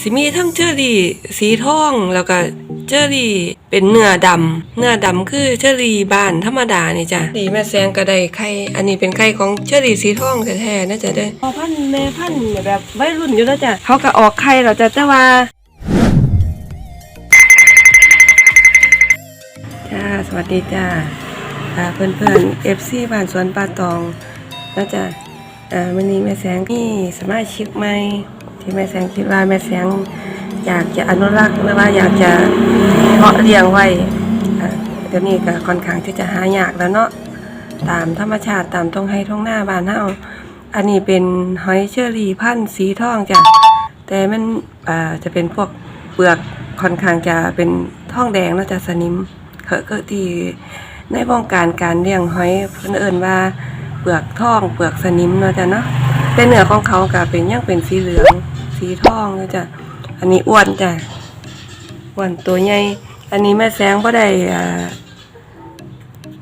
สิมีทั้งเชอรี่สีทองแล้วก็เชอรี่เป็นเนื้อดำเนื้อดำคือเชอรี่บ้านธรรมดานี่จ้ะดีแม่แซงก็ได้ไข่อันนี้เป็นไข่ของเชอรี่สีทองแท้ๆนะจ๊ะเด้อพอพันแม่พันแบบวัยรุ่นอยู่แล้วจ้ะเขาก็ออกไข่แล้วจ้ะแต่ว่าจ้าสวัสดีจ้าเพื่อนเพื่อนเอฟซีบ้านสวนป่าตองแล้วจ้ะอ่าวันนี้แม่แสงนี่สมาชิกใหม่ ที่แม่แสงคิดว่าแม่แสงอยากจะอนุรักษ์หรือว่าอยากจะเพาะเลี้ยงไว้เดี๋ยวนี้ก็ค่อนข้างที่จะหายากแล้วเนาะตามธรรมชาติตามท้องให้ท้องหน้าบานเฮาอันนี้เป็นหอยเชอรี่พันธุ์สีทองจ้ะแต่มันจะเป็นพวกเปลือกค่อนข้างจะเป็นทองแดงเนาจะสนิมเขาก็ที่ในวงการการเลี้ยงหอยเพิ่นเอิ้นว่าเปลือกทองเปลือกสนิมเนาะจ้ะเนาะ แต่เนื้อของเขาก็เป็นยังเป็นสีเหลือง สีทองเนาะจ้ะ อันนี้อ้วนจ้ะ อ้วนตัวใหญ่ อันนี้แม่แสงบ่ได้อ่า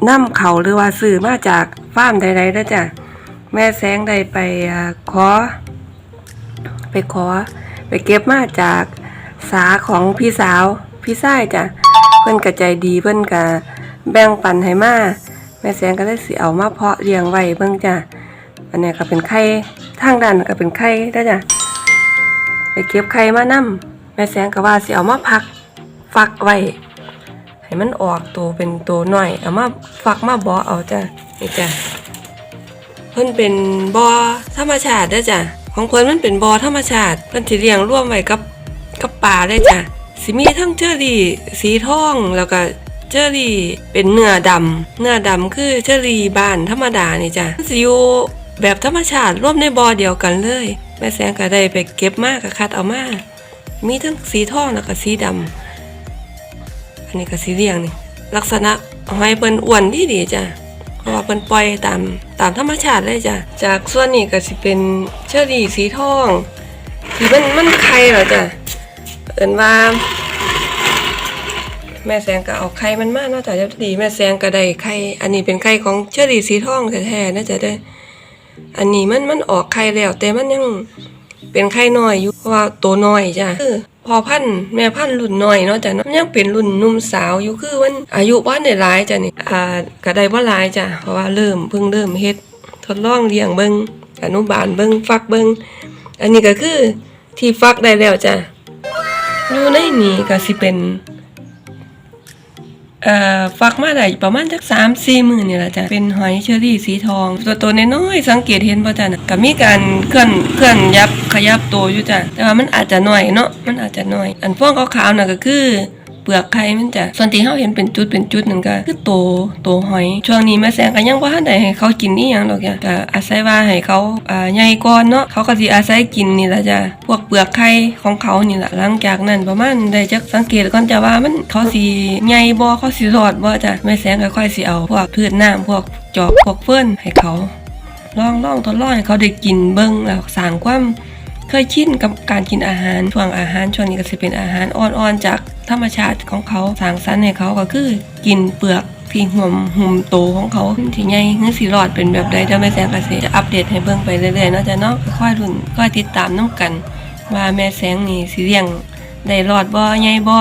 นํเขาหรือว่าซื้อมาจากฟาร์มใดๆเด้อจ้ะ แม่แสงได้ไปขอ ไปขอ ไปเก็บมาจากสาของพี่สาว พี่ชายจ้ะ เพิ่นก็ใจดีเพิ่นก็แบ่งปันให้มาแม่แสงก็เลยสิเอามาเพาะเลี้ยงไว้เบิ่งจ้ะ อันนี้ก็เป็นไข่ทางด้านก็เป็นไข่เด้จ้ะไปเก็บไข่มานํแม่แสงก็ว่าสิเอามาพักฟักไว้ให้มันออกตัวเป็นตัวหน้อยเอามาฟักมาบ่อเอาจ้ะนี่จ้ะเพิ่นเป็นบ่อธรรมชาติเด้จ้ะของเพิ่นมันเป็นบ่อธรรมชาติเพิ่นสิเลี้ยงร่วมไว้กับกับป่าได้จ้ะสิมีทั้งเจอรี่สีทองแล้วก็เจอรี่เป็นเนื้อดำเนื้อดำคือเจอรี่บ้านธรรมดานี่จ้ะสิอยู่ แบบธรรมชาติร่วมในบ่อเดียวกันเลย แม่แสงก็ได้ไปเก็บมากก็คัดเอามามีทั้งสีทองแล้วก็สีดำอันนี้ก็สีเหลียงนี่ลักษณะหอยเปิ้นอ้วนดีดีจ้ะเพราะว่าเปิ้นปล่อยตามตามธรรมชาติเลยจ้ะจากส่วนนี้ก็สิเป็นเชอรี่สีทองที่มันมันไข่เหรอจ้ะเอินว่า แม่แสงก็เอาไข่มันมากนาะจ้ะจะดี แม่แสงก็ได้ไข่อันนี้เป็นไข่ของเชอรี่สีทองแท้ๆนะจ๊ะเด้อ อันนี้มันมันออกไข่แล้วแต่มันยังเป็นไข่น้อยอยู่เพราะว่าตัวน้อยจ้ะคือพอพันธุ์แม่พันธุ์รุ่นน้อยเนาะจ้ะมันยังเป็นรุ่นนุ่มสาวอยู่คือมันอายุบ้านได้หลายจ้ะนี่อ่าก็ได้บ่หลายจ้ะเพราะว่าเริ่มเพิ่งเริ่มเฮ็ดทดลองเลี้ยงเบิ่งอนุบาลเบิ่งฟักเบิ่งอันนี้ก็คือที่ฟักได้แล้วจ้ะอยู่ในนี้ก็สิเป็น เอ่อฟักมาได้ประมาณจักสามสี่หมื่นนี่แหละจ้ะเป็นหอยเชอรี่สีทอง ตัวตัวน้อยๆสังเกตเห็นป่ะจ้ะก็มีการเคลื่อนเคลื่อนยับขยับตัวอยู่จ้ะแต่ว่ามันอาจจะน้อยเนาะมันอาจจะน้อย อันฟองขาวๆน่ะก็คือ เปลือกไข่มันจะส่วนที่เฮาเห็นเป็นจุดเป็นจุดนั่นก็คือโตโตหอย ช่วงนี้แม่แสงก็ยังบ่ทันได้ให้เขากินอีหยังดอกจ้ะก็อาศัยว่าให้เขาอ่าใหญ่ก่อนเนาะเขาก็สิอาศัยกินนี่ล่ะจ้ะพวกเปลือกไข่ของเขานี่ล่ะหลังจากนั้นประมาณได้จักสังเกตก่อนจ้ะว่ามันเขาสิใหญ่บ่เขาสิรอดบ่จ้ะแม่แสงก็ค่อยสิเอาพวกพืชน้ำพวกจอกพวกเฟิ้นให้เขาลองลองทดลองให้เขาได้กินเบิ่งแล้วสร้างความ เคยชินกับการกินอาหารช่วงอาหารช่วงนี้ก็จะเป็นอาหารอ่อนๆจากธรรมชาติของเขาสร้างสรรค์ให้เขาก็คือกินเปลือกที่ห่วมหุ่มโตของเขาที่ใหญ่เงื้อสีรอดเป็นแบบใดจะไม่แสงกษตรจะอัปเดตให้เบิ่งไปเรื่อยๆนอกจากนอกค่อยรุ่นค่อยติดตามน้ำกัน ว่าแม่แสงนี่สีเลี้ยงได้รอดบ่ใหญ่บ่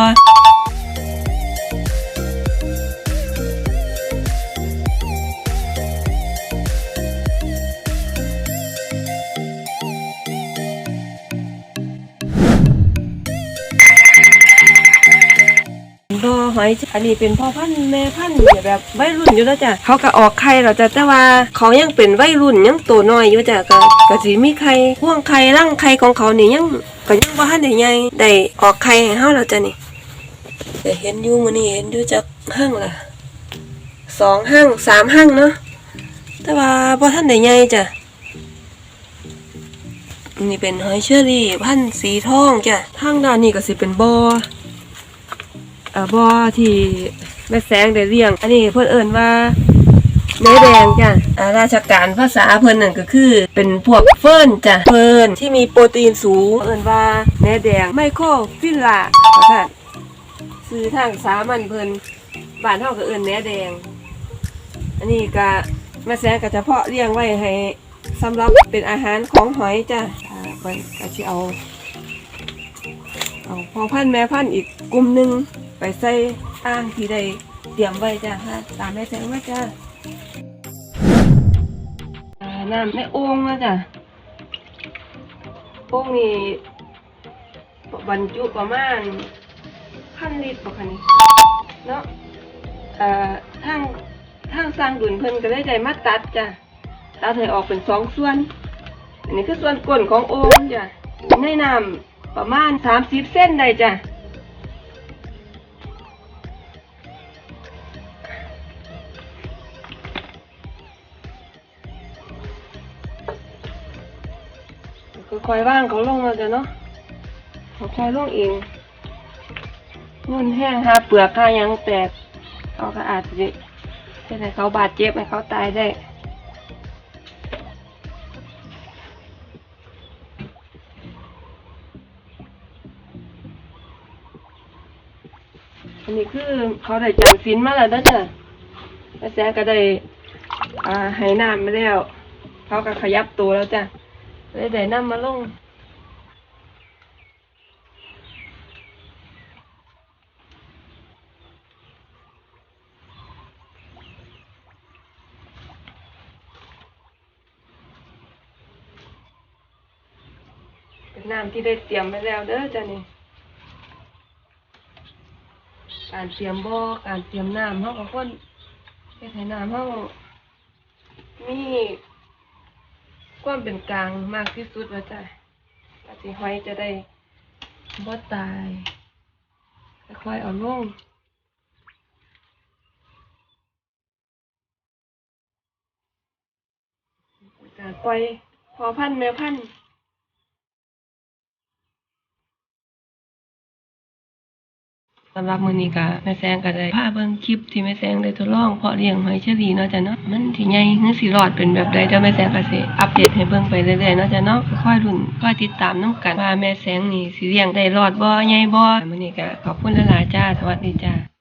บ่หอยอันนี้เป็นพ่อพันธุ์แม่พันธุ์แบบวัยรุ่นอยู่แล้วจ้ะเขาก็ออกไข่แล้วจ้ะแต่ว่าเขายังเป็นวัยรุ่นยังโตน้อยอยู่จ้ะก็ก็สิมีไข่ห่วงไข่ร่างไข่ของเขานี่ยังก็ยังบ่ทันได้ใหญ่ได้ออกไข่ให้เฮาแล้วจ้ะนี่แต่เห็นอยู่มื้อนี้เห็นอยู่จักห้างล่ะสองห้างสามห้างเนาะแต่ว่าบ่ทันได้ใหญ่จ้ะนี่เป็นหอยเชอรี่พันธุ์สีทองจ้ะทางด้านนี้ก็สิเป็นบ่อ เอ่อบ่อที่แม่แสงได้เลี้ยง อันนี้เพิ่นเอิ้นว่าเนื้อแดงจ้ะอ่าราชการภาษาเพิ่นนั่นก็คือ เป็นพวกเฟิร์นจ้ะเฟิร์นที่มีโปรตีนสูงเอิ้นว่าเนื้อแดงไมโครฟิลลาค่ะซื้อทางสามัญเพิ่นบ้านเฮาก็เอิ้นเนื้อแดง อันนี้ก็แม่แสงก็จะเพาะเลี้ยงไว้ให้สำหรับเป็นอาหารของหอยจ้ะอ่าเพิ่นก็สิเอาเอาพอพันธุ์แม่พันธุ์อีกกลุ่มหนึ่ง ไปใส่อ่างที่ได้เตรียมไว้จ้ะค่ะตามแม่แสงมาจ้ะน้ำในโอ่งนะจ้ะโอ่งนี่บรรจุประมาณพันลิตรบ่คะนี่เนาะเอ่อทางทางสร้างดุลเพิ่นก็ได้ได้มาตัดจ้ะตัดให้ออกเป็นสองส่วน อันนี้คือส่วนก้นของโอ่งจ้ะในน้ำประมาณสามสิบเส้นได้จ้ะ คอยว่างเขาลงแล้วจ้ะเนาะเขาค่อยลงเองนุ่นแห้งหาเปลือกหายังแตกเขาก็อาจจะจะให้เขาบาดเจ็บให้เขาตายได้อันนี้คือเขาได้จันฟินมาแล้วนะจ้ะแล้วแซงก็ได้อ่าให้น้ำมาแล้ว เขาก็ขยับตัวแล้วจ้ะ เลยได้น้ำมาลงเป็นน้ำที่ได้เตรียมไว้แล้วเด้อจ้ะนี่ การเตรียมบ่อการเตรียมน้ำเขาก็คนเฮ็ดให้น้ำเขามี ความเป็นกลางมากที่สุดว่าจ้ะอาสิหอยจะได้บ่ตายค่อยๆเอาลงจะปล่อยพอพันแม่พัน สำหรับมื้อนี้ก็แม่แซงก็ได้พาเบิ่งคลิปที่แม่แซงได้ทดลองเพาะเลี้ยงหอยเชอรี่เนาะจ้ะเนาะมันสิใหญ่หรือสิรอดเป็นแบบใดเจ้าแม่แซงก็สิอัปเดตให้เบิ่งไปเรื่อยๆเนาะจ้ะเนาะค่อยๆรุ่นค่อยติดตามนํกันว่าแม่แซงนี่สิเลี้ยงได้รอดบ่ใหญ่บ่มื้อนี้ก็ขอบคุณหลายๆจ้าสวัสดีจ้า